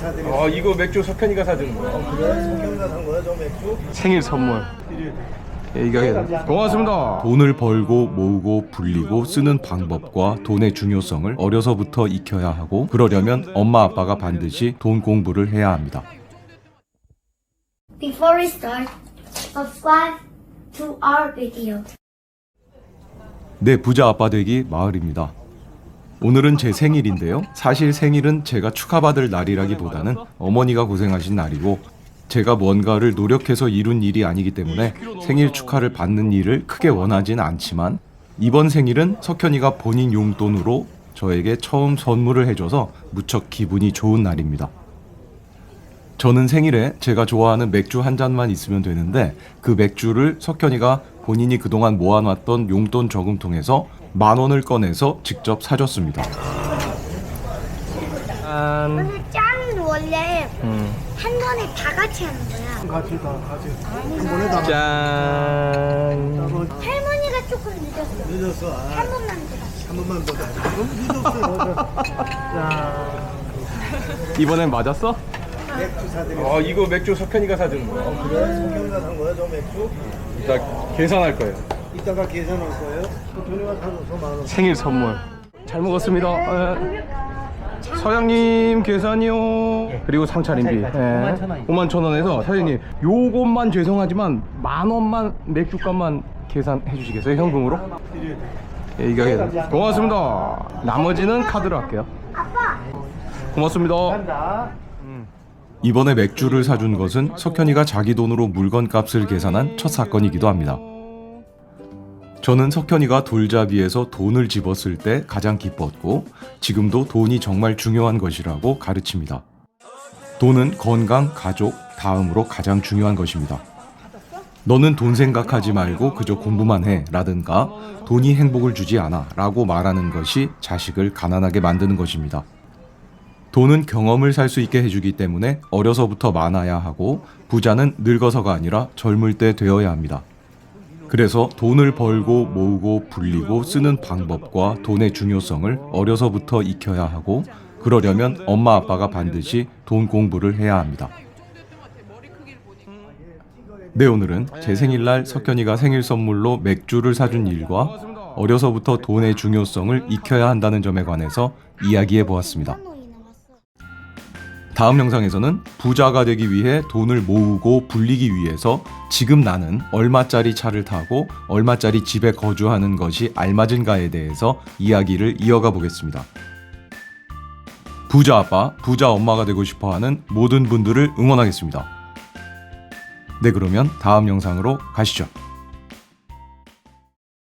아 이거 맥주 석현이가 사주는 거야. 그래? 성경이가 산 거야 저 맥주? 생일 선물. 예, 고맙습니다. 돈을 벌고 모으고 불리고 쓰는 방법과 돈의 중요성을 어려서부터 익혀야 하고 그러려면 엄마 아빠가 반드시 돈 공부를 해야 합니다. Before we start, subscribe to our video. 내 부자 아빠 되기 마을입니다. 오늘은 제 생일인데요. 사실 생일은 제가 축하받을 날이라기보다는 어머니가 고생하신 날이고 제가 뭔가를 노력해서 이룬 일이 아니기 때문에 생일 축하를 받는 일을 크게 원하진 않지만 이번 생일은 석현이가 본인 용돈으로 저에게 처음 선물을 해줘서 무척 기분이 좋은 날입니다. 저는 생일에 제가 좋아하는 맥주 한 잔만 있으면 되는데 그 맥주를 석현이가 본인이 그동안 모아놨던 용돈 저금통에서 만 원을 꺼내서 직접 사줬습니다. 짠. 짠은 원래 음. 한 번에 다 같이 하는 거야. 같이 다 같이 한 번에 다 짠. 할머니가 조금 늦었어. 늦었어 아, 한 번만 들어. 한 번만 더 다. 너무 늦었어 이번엔 맞았어? 맥주 사드려 아 이거 맥주 석현이가 사주는 거야. 그래? 성경이가 산 거야 저 맥주? 이따 계산할 거예요. 이따가 계산할 거예요? 성경이가 사줘서 만 원 생일 선물. 잘 먹었습니다. 예. 사장님 계산이요. 그리고 상차림비. 예. 5만 천 원에서 사장님 요것만 죄송하지만 만 원만 맥주값만 계산해 주시겠어요 현금으로? 예, 이거 해야 돼. 고맙습니다. 나머지는 카드로 할게요. 고맙습니다. 이번에 맥주를 사준 것은 석현이가 자기 돈으로 물건 값을 계산한 첫 사건이기도 합니다. 저는 석현이가 돌잡이에서 돈을 집었을 때 가장 기뻤고 지금도 돈이 정말 중요한 것이라고 가르칩니다. 돈은 건강, 가족, 다음으로 가장 중요한 것입니다. 너는 돈 생각하지 말고 그저 공부만 해 라든가 돈이 행복을 주지 않아 라고 말하는 것이 자식을 가난하게 만드는 것입니다. 돈은 경험을 살 수 있게 해주기 때문에 어려서부터 많아야 하고 부자는 늙어서가 아니라 젊을 때 되어야 합니다. 그래서 돈을 벌고 모으고 불리고 쓰는 방법과 돈의 중요성을 어려서부터 익혀야 하고 그러려면 엄마 아빠가 반드시 돈 공부를 해야 합니다. 네 오늘은 제 생일날 석현이가 생일 선물로 맥주를 사준 일과 어려서부터 돈의 중요성을 익혀야 한다는 점에 관해서 이야기해 보았습니다. 다음 영상에서는 부자가 되기 위해 돈을 모으고 불리기 위해서 지금 나는 얼마짜리 차를 타고 얼마짜리 집에 거주하는 것이 알맞은가에 대해서 이야기를 이어가 보겠습니다. 부자 아빠, 부자 엄마가 되고 싶어 하는 모든 분들을 응원하겠습니다. 네, 그러면 다음 영상으로 가시죠.